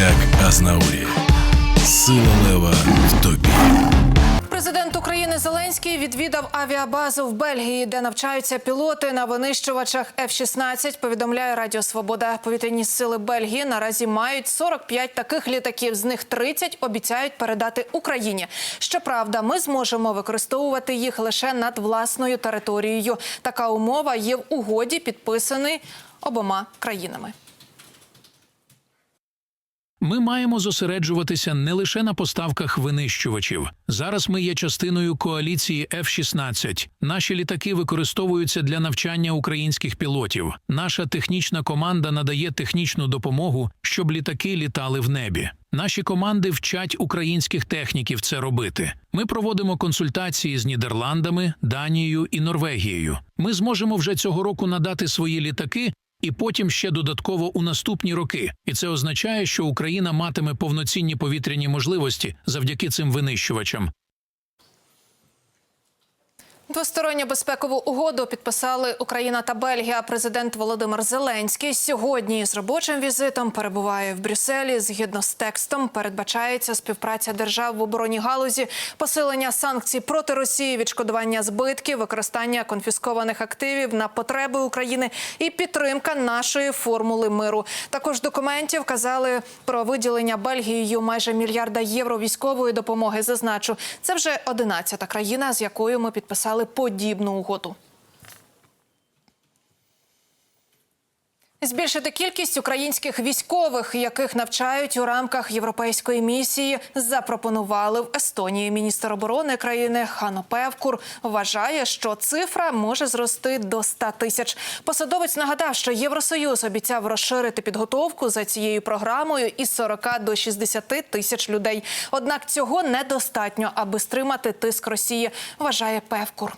як Азнаурі. Сила лева в тобі. Президент України Зеленський відвідав авіабазу в Бельгії, де навчаються пілоти на винищувачах F-16, Повідомляє Радіо Свобода. Повітряні сили Бельгії наразі мають 45 таких літаків. З них 30 обіцяють передати Україні. Щоправда, ми зможемо використовувати їх лише над власною територією. Така умова є в угоді, підписаний обома країнами. Ми маємо зосереджуватися не лише на поставках винищувачів. Зараз ми є частиною коаліції F-16. Наші літаки використовуються для навчання українських пілотів. Наша технічна команда надає технічну допомогу, щоб літаки літали в небі. Наші команди вчать українських техніків це робити. Ми проводимо консультації з Нідерландами, Данією і Норвегією. Ми зможемо вже цього року надати свої літаки і потім ще додатково у наступні роки. І це означає, що Україна матиме повноцінні повітряні можливості завдяки цим винищувачам. Двосторонню безпекову угоду підписали Україна та Бельгія. Президент Володимир Зеленський сьогодні з робочим візитом перебуває в Брюсселі. Згідно з текстом, передбачається співпраця держав в оборонній галузі, посилення санкцій проти Росії, відшкодування збитків, використання конфіскованих активів на потреби України і підтримка нашої формули миру. Також в документі вказали про виділення Бельгією майже мільярда євро військової допомоги. Зазначу, це вже 11-та країна, з якою ми підписали подібну угоду. Збільшити кількість українських військових, яких навчають у рамках європейської місії, запропонували в Естонії. Міністр оборони країни Хано Певкур вважає, що цифра може зрости до 100 тисяч. Посадовець нагадав, що Євросоюз обіцяв розширити підготовку за цією програмою із 40 до 60 тисяч людей. Однак цього недостатньо, аби стримати тиск Росії, вважає Певкур.